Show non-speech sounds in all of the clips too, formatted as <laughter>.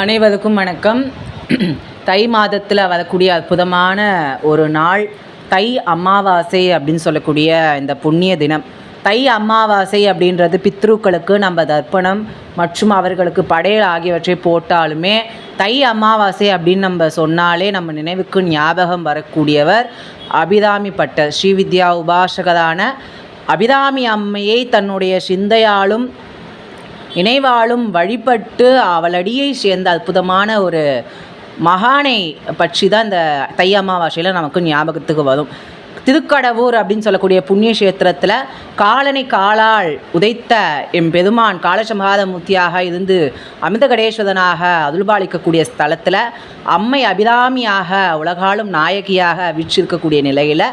அனைவருக்கும் வணக்கம். தை மாதத்தில் வரக்கூடிய அற்புதமான ஒரு நாள் தை அமாவாசை அப்படின்னு சொல்லக்கூடிய இந்த புண்ணிய தினம். தை அமாவாசை அப்படின்றது பித்ருக்களுக்கு நம்ம தர்ப்பணம் மற்றும் அவர்களுக்கு படையல் ஆகியவற்றை போட்டாலுமே தை அமாவாசை அப்படின்னு நம்ம சொன்னாலே நம்ம நினைவுக்கு ஞாபகம் வரக்கூடியவர் அபிராமி பட்டர். ஸ்ரீவித்யா உபாசகரான அபிராமி அம்மையை தன்னுடைய சிந்தையாலும் நினைவாலும் வழிபட்டு அவளடியை சேர்ந்த அற்புதமான ஒரு மகானை பற்றி தான் இந்த தை அமாவாசையில் நமக்கு ஞாபகத்துக்கு வரும். திருக்கடவூர் அப்படின்னு சொல்லக்கூடிய புண்ணிய கஷேத்திரத்தில் காலனை காலால் உதைத்த எம் பெருமான் காலசம்ஹாதமூர்த்தியாக இருந்து அமிர்தகடேஸ்வரனாக அருள்பாலிக்கக்கூடிய ஸ்தலத்தில் அம்மை அபிராமியாக உலகாலும் நாயகியாக வீற்றிருக்கக்கூடிய நிலையில்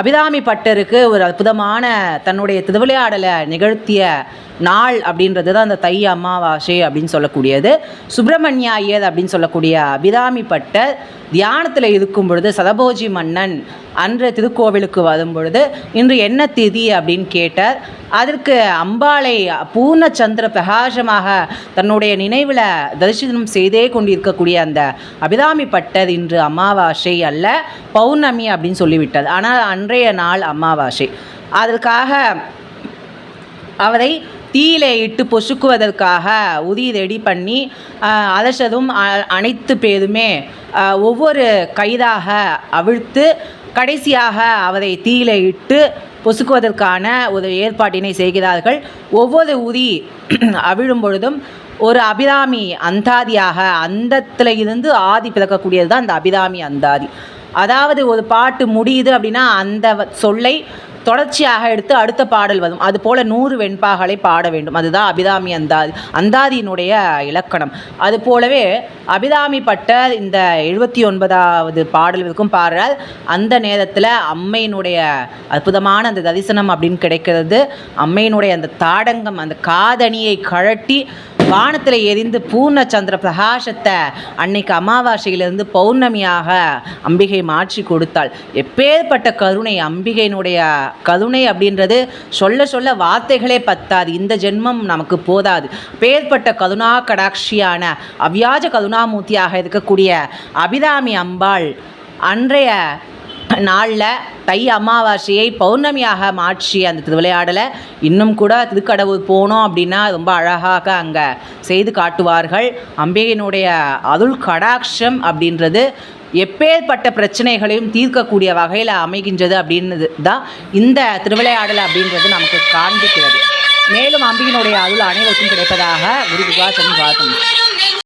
அபிதாமி பட்டருக்கு ஒரு அற்புதமான தன்னுடைய திருவிளையாடலை நிகழ்த்திய நாள் அப்படின்றது தான் அந்த தை அமாவாசை அப்படின்னு சொல்லக்கூடியது. சுப்பிரமணிய ஐயர் அப்படின்னு சொல்லக்கூடிய அபிதாமி பட்டர் தியானத்தில் இருக்கும் பொழுது சதபோஜி மன்னன் அன்று திருக்கோவிலுக்கு வரும் பொழுது இன்று என்ன திதி? அப்படின்னு கேட்டார். அதற்கு அம்பாளை பூர்ணச்சந்திர பிரகாசமாக தன்னுடைய நினைவில் தரிசனம் செய்தே கொண்டிருக்கக்கூடிய அந்த அபிராமி பட்டர் இன்று அமாவாசை அல்ல பௌர்ணமி அப்படின்னு சொல்லிவிட்டது. ஆனால் அன்றைய நாள் அமாவாசை. அதற்காக அவரை தீயிலே இட்டு பொசுக்குவதற்காக உதி ரெடி பண்ணி அலசதும் அ- அனைத்து பேருமே ஒவ்வொரு கைதாக அவிழ்த்து கடைசியாக அவரை தீயிலே இட்டு பொசுக்குவதற்கான ஒரு ஏற்பாட்டினை செய்கிறார்கள். ஒவ்வொரு உரி <clears throat> அவிழும் பொழுதும் ஒரு அபிராமி அந்தாதியாக அந்தத்தில் இருந்து ஆதி பிறக்கக்கூடியது தான் அந்த அபிராமி அந்தாதி. அதாவது ஒரு பாட்டு முடியுது அப்படின்னா அந்த சொல்லை தொடர்ச்சியாக எடுத்து அடுத்த பாடல் வரும். அதுபோல் நூறு வெண்பாகளை பாட வேண்டும். அதுதான் அபிதாமி அந்தாதி அந்தாதியினுடைய இலக்கணம். அது போலவே அபிதாமி பட்ட இந்த எழுபத்தி ஒன்பதாவது பாடல் இருக்கும் பாடுறால் அந்த நேரத்தில் அம்மையினுடைய அற்புதமான அந்த தரிசனம் அப்படின்னு கிடைக்கிறது. அம்மையினுடைய அந்த தாடங்கம் அந்த காதணியை கழட்டி வானத்தில் எரிந்து பூர்ண சந்திர பிரகாசத்தை அன்னைக்கு அமாவாசையிலிருந்து பௌர்ணமியாக அம்பிகை மாற்றி கொடுத்தாள். எப்பேற்பட்ட கருணை அம்பிகையினுடைய கருணை அப்படின்றது சொல்ல சொல்ல வார்த்தைகளே பத்தாது. இந்த ஜென்மம் நமக்கு போதாது. பேர்பட்ட கருணா கடாட்சியான அவ்யாஜ கருணாமூர்த்தியாக இருக்கக்கூடிய அபிராமி அம்பாள் அன்றைய நாளில் தை அமாவாசையை பௌர்ணமியாக மாற்றி அந்த திருவிளையாடலை இன்னும் கூட திருக்கடவு போனோம் அப்படின்னா ரொம்ப அழகாக அங்கே செய்து காட்டுவார்கள். அம்பிகையினுடைய அருள் கடாட்சம் அப்படின்றது எப்பேற்பட்ட பிரச்சனைகளையும் தீர்க்கக்கூடிய வகையில் அமைகின்றது அப்படின்றது தான் இந்த திருவிளையாடல் அப்படின்றது நமக்கு காண்பிக்கிறது. மேலும் அம்பிகையினுடைய அருள் அனைவருக்கும் கிடைப்பதாக குரு விகாசம் வாழ்த்தும்